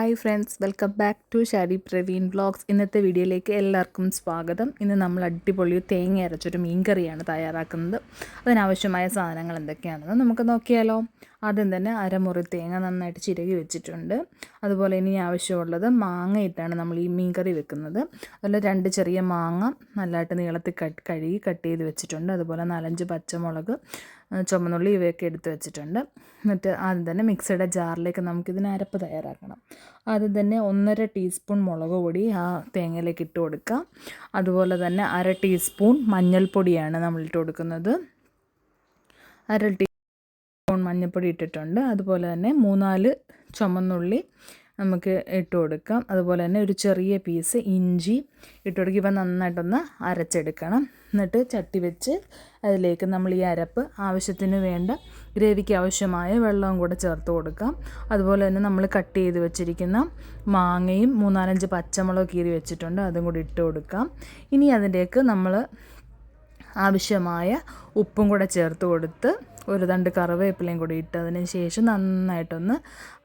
Hi friends welcome back to Shadi Praveen blogs ഇന്നത്തെ വീഡിയോയിലേക്ക് എല്ലാവർക്കും സ്വാഗതം. ഇന്ന് നമ്മൾ അടിപൊളി തേങ്ങ അരച്ചൊരു മീൻകറിയാണ് തയ്യാറാക്കുന്നത്. അതിനാവശ്യമായ സാധനങ്ങൾ എന്തൊക്കെയാണെന്ന് നമുക്ക് നോക്കിയാലോ. ആദ്യം തന്നെ അരമുറി തേങ്ങ നന്നായിട്ട് ചിരകി വെച്ചിട്ടുണ്ട്. അതുപോലെ ഇനി ആവശ്യമുള്ളത് മാങ്ങ ഇട്ടാണ് നമ്മൾ ഈ മീൻകറി വെക്കുന്നത്. അതുപോലെ രണ്ട് ചെറിയ മാങ്ങ നല്ലതായിട്ട് നീളത്തിൽ കട്ട് കഴുകി കട്ട് ചെയ്ത് വെച്ചിട്ടുണ്ട്. അതുപോലെ നാലഞ്ച് പച്ചമുളക് ചുമന്നുള്ളി ഇവയൊക്കെ എടുത്ത് വെച്ചിട്ടുണ്ട്. എന്നിട്ട് ആദ്യം തന്നെ മിക്സിയുടെ ജാറിലേക്ക് നമുക്കിതിന് അരപ്പ് തയ്യാറാക്കണം. ആദ്യം തന്നെ ഒന്നര ടീസ്പൂൺ മുളക് പൊടി ആ തേങ്ങയിലേക്ക് ഇട്ട് കൊടുക്കുക. അതുപോലെ തന്നെ അര ടീസ്പൂൺ മഞ്ഞൾപ്പൊടിയാണ് നമ്മൾ ഇട്ട് കൊടുക്കുന്നത്. അര ടീസ്പൂൺ മഞ്ഞൾപ്പൊടി ഇട്ടിട്ടുണ്ട്. അതുപോലെ തന്നെ മൂന്നാൽ ചുമന്നുള്ളി നമുക്ക് ഇട്ട് കൊടുക്കാം. അതുപോലെ തന്നെ ഒരു ചെറിയ പീസ് ഇഞ്ചി ഇട്ട് കൊടുക്കുക. ഇവ നന്നായിട്ടൊന്ന് അരച്ചെടുക്കണം. എന്നിട്ട് ചട്ടി വെച്ച് അതിലേക്ക് നമ്മൾ ഈ അരപ്പ് ആവശ്യത്തിന് വേണ്ട ഗ്രേവിക്ക് ആവശ്യമായ വെള്ളവും കൂടെ ചേർത്ത് കൊടുക്കാം. അതുപോലെ തന്നെ നമ്മൾ കട്ട് ചെയ്ത് വെച്ചിരിക്കുന്ന മാങ്ങയും മൂന്നാലഞ്ച് പച്ചമുളക് കീറി വെച്ചിട്ടുണ്ട്. അതും കൂടി ഇട്ട് കൊടുക്കാം. ഇനി അതിലേക്ക് നമ്മൾ ആവശ്യമായ ഉപ്പും കൂടെ ചേർത്ത് കൊടുത്ത് ഒരു തണ്ട് കറിവേപ്പിലയും കൂടി ഇട്ടതിന് ശേഷം നന്നായിട്ടൊന്ന്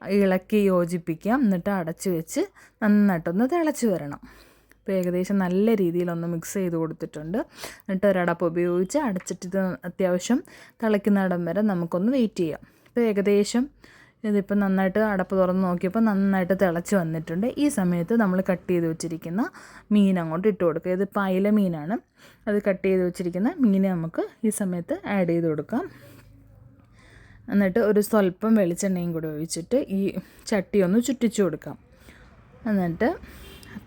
ഇളക്കി യോജിപ്പിക്കാം. എന്നിട്ട് അടച്ച് വെച്ച് നന്നായിട്ടൊന്ന് തിളച്ച് വരണം. ഇപ്പോൾ ഏകദേശം നല്ല രീതിയിലൊന്ന് മിക്സ് ചെയ്ത് കൊടുത്തിട്ടുണ്ട്. എന്നിട്ട് ഒരടപ്പ് ഉപയോഗിച്ച് അടച്ചിട്ട് അത്യാവശ്യം തിളയ്ക്കുന്നിടം വരെ നമുക്കൊന്ന് വെയിറ്റ് ചെയ്യാം. ഇപ്പോൾ ഏകദേശം ഇതിപ്പോൾ നന്നായിട്ട് അടപ്പ് തുറന്ന് നോക്കിയപ്പോൾ നന്നായിട്ട് തിളച്ച് വന്നിട്ടുണ്ട്. ഈ സമയത്ത് നമ്മൾ കട്ട് ചെയ്ത് വെച്ചിരിക്കുന്ന മീൻ അങ്ങോട്ട് ഇട്ട് കൊടുക്കുക. ഇത് പായല മീനാണ്. അത് കട്ട് ചെയ്ത് വെച്ചിരിക്കുന്ന മീൻ നമുക്ക് ഈ സമയത്ത് ആഡ് ചെയ്ത് കൊടുക്കാം. എന്നിട്ട് ഒരു സ്വല്പം വെളിച്ചെണ്ണയും കൂടി ഒഴിച്ചിട്ട് ഈ ചട്ടി ഒന്ന് ചുറ്റിച്ചു കൊടുക്കാം. എന്നിട്ട്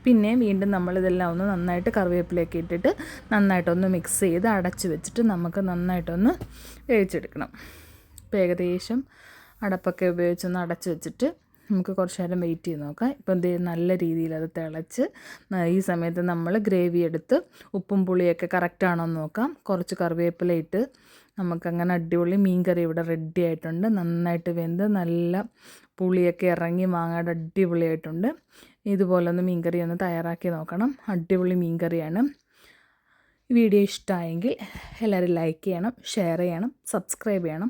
പിന്നെ വീണ്ടും നമ്മളിതെല്ലാം ഒന്ന് നന്നായിട്ട് കറിവേപ്പിലേക്ക് ഇട്ടിട്ട് നന്നായിട്ടൊന്ന് മിക്സ് ചെയ്ത് അടച്ച് വെച്ചിട്ട് നമുക്ക് നന്നായിട്ടൊന്ന് വേവിച്ചെടുക്കണം. ഇപ്പോൾ ഏകദേശം അടപ്പൊക്കെ ഉപയോഗിച്ചൊന്ന് അടച്ച് വെച്ചിട്ട് നമുക്ക് കുറച്ച് നേരം വെയിറ്റ് ചെയ്ത് നോക്കാം. ഇപ്പം എന്ത് നല്ല രീതിയിൽ അത് തിളച്ച് ഈ സമയത്ത് നമ്മൾ ഗ്രേവി എടുത്ത് ഉപ്പും പുളിയൊക്കെ കറക്റ്റാണോ എന്ന് നോക്കാം. കുറച്ച് കറിവേപ്പില ഇട്ട് നമുക്കങ്ങനെ അടിപൊളി മീൻ കറി ഇവിടെ റെഡി ആയിട്ടുണ്ട്. നന്നായിട്ട് വെന്ത് നല്ല പുളിയൊക്കെ ഇറങ്ങി മാങ്ങാട് അടിപൊളിയായിട്ടുണ്ട്. ഇതുപോലൊന്ന് മീൻ കറി ഒന്ന് തയ്യാറാക്കി നോക്കണം. അടിപൊളി മീൻ കറിയാണ് വീഡിയോ ഇഷ്ടമായെങ്കിൽ എല്ലാവരും ലൈക്ക് ചെയ്യണം ഷെയർ ചെയ്യണം സബ്സ്ക്രൈബ് ചെയ്യണം.